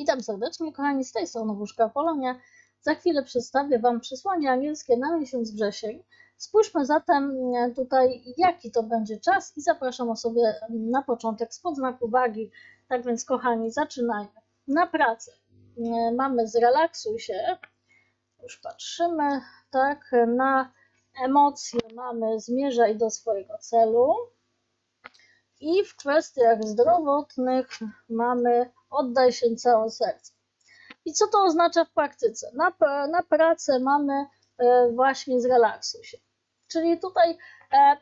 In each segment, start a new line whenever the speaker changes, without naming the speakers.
Witam serdecznie, kochani, z tej strony Wróżka Polonia. Za chwilę przedstawię Wam przesłanie angielskie na miesiąc wrzesień. Spójrzmy zatem e, tutaj, jaki to będzie czas i zapraszam sobie na początek spod znaku wagi. Tak więc, kochani, zaczynajmy. Na pracę e, mamy zrelaksuj się, już patrzymy, tak, na emocje mamy zmierzaj do swojego celu. I w kwestiach zdrowotnych mamy oddaj się całe serce. I co to oznacza w praktyce? Na, na pracę mamy e, właśnie zrelaksuj się. Czyli tutaj e,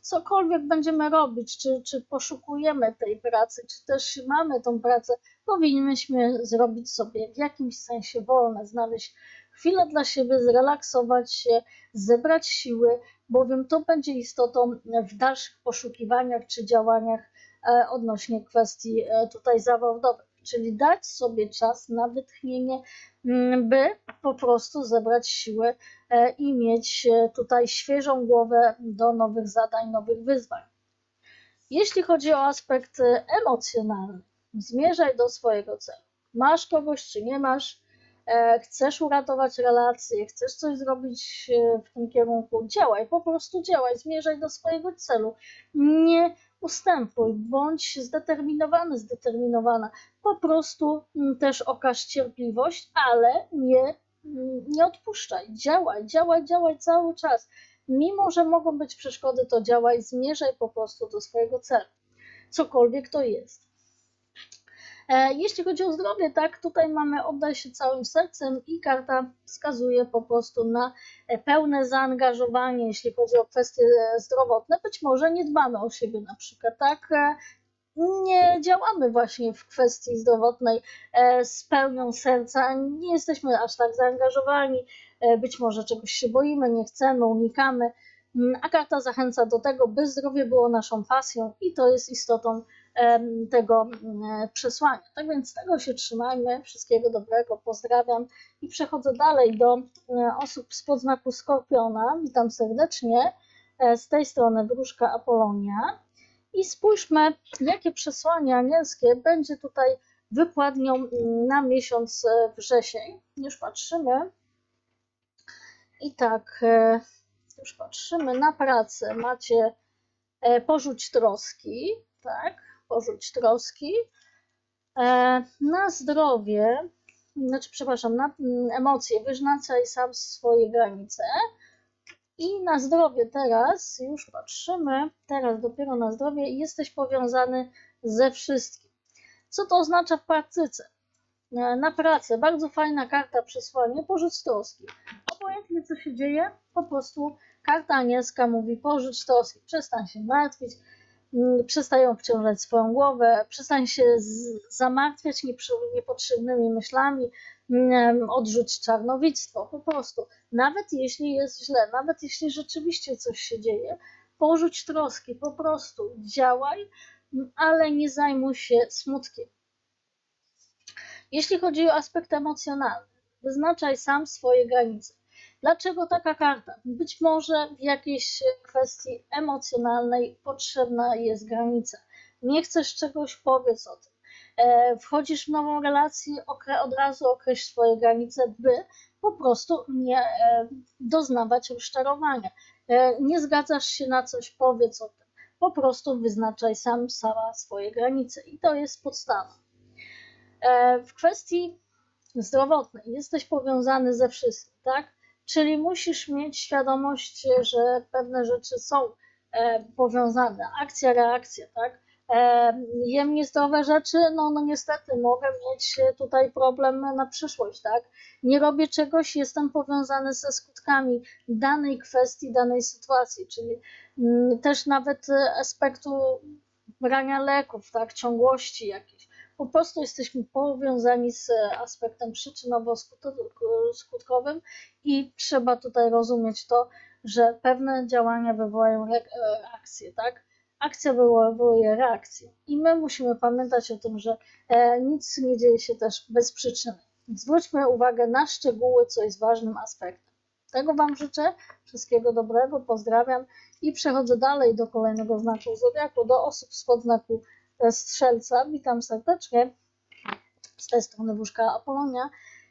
cokolwiek będziemy robić, czy, czy poszukujemy tej pracy, czy też mamy tą pracę, powinniśmy zrobić sobie w jakimś sensie wolne, znaleźć chwilę dla siebie, zrelaksować się, zebrać siły, bowiem to będzie istotą w dalszych poszukiwaniach czy działaniach e, odnośnie kwestii tutaj zawodowych, czyli dać sobie czas na wytchnienie, mm, by po prostu zebrać siły e, i mieć tutaj świeżą głowę do nowych zadań, nowych wyzwań. Jeśli chodzi o aspekt emocjonalny, zmierzaj do swojego celu. Masz kogoś, czy nie masz, E, chcesz uratować relacje, chcesz coś zrobić e, w tym kierunku, działaj, po prostu działaj, zmierzaj do swojego celu. Nie ustępuj, bądź zdeterminowany, zdeterminowana. Po prostu mm, też okaż cierpliwość, ale nie, mm, nie odpuszczaj. Działaj, działaj, działaj cały czas. Mimo, że mogą być przeszkody, to działaj, zmierzaj po prostu do swojego celu. Cokolwiek to jest. E, jeśli chodzi o zdrowie, tak, tutaj mamy oddaj się całym sercem i karta wskazuje po prostu na e, pełne zaangażowanie, jeśli chodzi o kwestie e, zdrowotne. Być może nie dbamy o siebie na przykład, tak, nie działamy właśnie w kwestii zdrowotnej z pełnią serca, nie jesteśmy aż tak zaangażowani, być może czegoś się boimy, nie chcemy, unikamy, mm, a karta zachęca do tego, by zdrowie było naszą pasją i to jest istotą tego przesłania. Tak więc tego się trzymajmy. Wszystkiego dobrego, pozdrawiam i przechodzę dalej do e, osób z podznaku Skorpiona. Witam serdecznie e, z tej strony Wróżka Apolonia. I spójrzmy, jakie przesłanie anielskie będzie tutaj wykładnią mm, na miesiąc e, wrzesień. Już patrzymy. I tak, już patrzymy na pracę. Macie porzuć troski, tak? Porzuć troski. E, na zdrowie, znaczy, przepraszam, na mm, emocje wyznacaj sam swoje granice. I na zdrowie teraz, już patrzymy, teraz dopiero na zdrowie, jesteś powiązany ze wszystkim. Co to oznacza w praktyce? E, na pracę, bardzo fajna karta przesłanie, porzuć troski. Obojętnie co się dzieje, po prostu karta anielska mówi porzuć troski, przestań się martwić, przestają obciążać swoją głowę, przestań się zamartwiać niepotrzebnymi myślami, mm, odrzuć czarnowictwo, po prostu. Nawet jeśli jest źle, nawet jeśli rzeczywiście coś się dzieje, porzuć troski, po prostu działaj, mm, ale nie zajmuj się smutkiem. Jeśli chodzi o aspekt emocjonalny, wyznaczaj sam swoje granice. Dlaczego taka karta? Być może w jakiejś kwestii emocjonalnej potrzebna jest granica. Nie chcesz czegoś, powiedz o tym. E, wchodzisz w nową relację, od razu określ swoje granice, by po prostu nie e, doznawać rozczarowania. E, nie zgadzasz się na coś, powiedz o tym. Po prostu wyznaczaj sam, sama swoje granice i to jest podstawa. W kwestii zdrowotnej jesteś powiązany ze wszystkim, tak? Czyli musisz mieć świadomość, że pewne rzeczy są e, powiązane. Akcja, reakcja, tak? E, jem niezdrowe rzeczy, no, no niestety mogę mieć tutaj problem na przyszłość, tak? Nie robię czegoś, jestem powiązany ze skutkami danej kwestii, danej sytuacji, czyli mm, też nawet aspektu brania leków, tak? Ciągłości jakiejś po prostu jesteśmy powiązani z aspektem przyczynowo-skutkowym i trzeba tutaj rozumieć to, że pewne działania wywołają reakcje, tak? Akcja wywołuje reakcję i my musimy pamiętać o tym, że e, nic nie dzieje się też bez przyczyny. Zwróćmy uwagę na szczegóły, co jest ważnym aspektem. Tego Wam życzę, wszystkiego dobrego, pozdrawiam i przechodzę dalej do kolejnego znaku zodiaku, do osób spod znaku Strzelca. Witam serdecznie. z tej strony wróżka Apolonia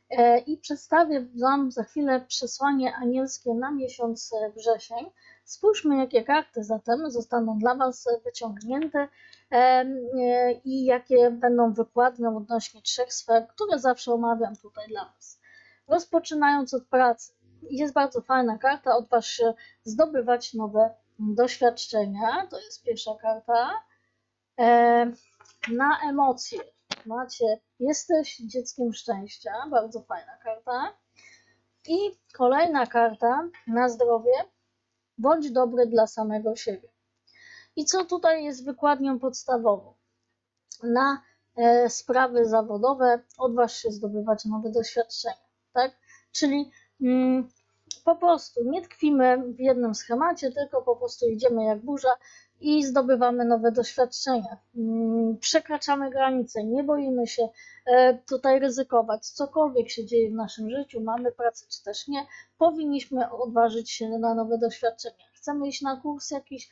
e, i przedstawię Wam za chwilę przesłanie anielskie na miesiąc wrzesień. Spójrzmy, jakie karty zatem zostaną dla Was wyciągnięte e, e, i jakie będą wykładnią odnośnie trzech sfer, które zawsze omawiam tutaj dla Was. Rozpoczynając od pracy, jest bardzo fajna karta, odważ się zdobywać nowe doświadczenia, to jest pierwsza karta. E, na emocje macie, jesteś dzieckiem szczęścia, bardzo fajna karta. I kolejna karta na zdrowie, bądź dobry dla samego siebie. I co tutaj jest wykładnią podstawową? Na e, sprawy zawodowe odważ się zdobywać nowe doświadczenia, tak? Czyli mm, po prostu nie tkwimy w jednym schemacie, tylko po prostu idziemy jak burza i zdobywamy nowe doświadczenia. Mm, Przekraczamy granice, nie boimy się e, tutaj ryzykować. Cokolwiek się dzieje w naszym życiu, mamy pracę czy też nie, powinniśmy odważyć się na nowe doświadczenia. Chcemy iść na kurs jakiś,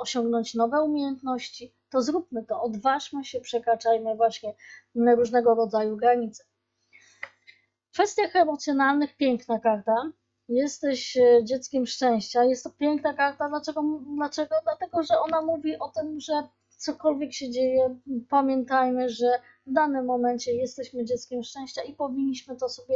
osiągnąć nowe umiejętności, to zróbmy to, odważmy się, przekraczajmy właśnie różnego rodzaju granice. W kwestiach emocjonalnych piękna karta. Jesteś e, dzieckiem szczęścia. Jest to piękna karta. Dlaczego? Dlaczego? Dlatego, że ona mówi o tym, że cokolwiek się dzieje, pamiętajmy, że w danym momencie jesteśmy dzieckiem szczęścia i powinniśmy to sobie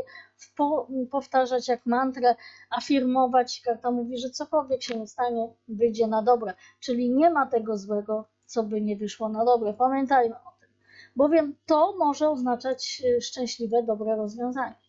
po, powtarzać jak mantrę, afirmować. Karta mówi, że cokolwiek się nie stanie, wyjdzie na dobre. Czyli nie ma tego złego, co by nie wyszło na dobre. Pamiętajmy o tym, bowiem to może oznaczać e, szczęśliwe, dobre rozwiązanie.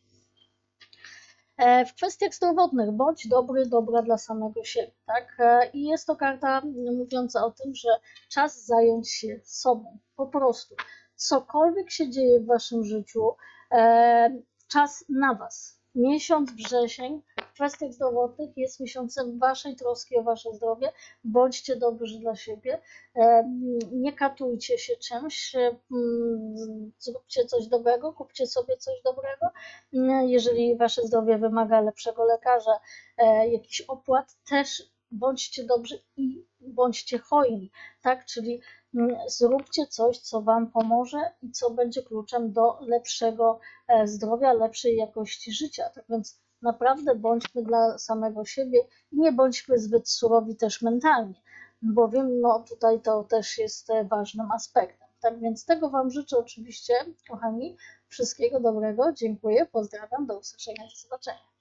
E, W kwestiach zdrowotnych bądź dobry, dobra dla samego siebie, tak? E, I jest to karta mówiąca o tym, że czas zająć się sobą, po prostu. Cokolwiek się dzieje w waszym życiu, e, czas na was. Miesiąc wrzesień w kwestiach zdrowotnych jest miesiącem waszej troski o wasze zdrowie. Bądźcie dobrzy dla siebie. Nie katujcie się czymś. Zróbcie coś dobrego, kupcie sobie coś dobrego. Mm, Jeżeli wasze zdrowie wymaga lepszego lekarza, e, jakichś opłat, też bądźcie dobrzy i bądźcie hojni, tak? Czyli zróbcie coś, co wam pomoże i co będzie kluczem do lepszego e, zdrowia, lepszej jakości życia. Tak więc naprawdę bądźmy dla samego siebie i nie bądźmy zbyt surowi też mentalnie, bowiem no, tutaj to też jest e, ważnym aspektem. Tak więc tego Wam życzę oczywiście, kochani. Wszystkiego dobrego, dziękuję, pozdrawiam, do usłyszenia, do zobaczenia.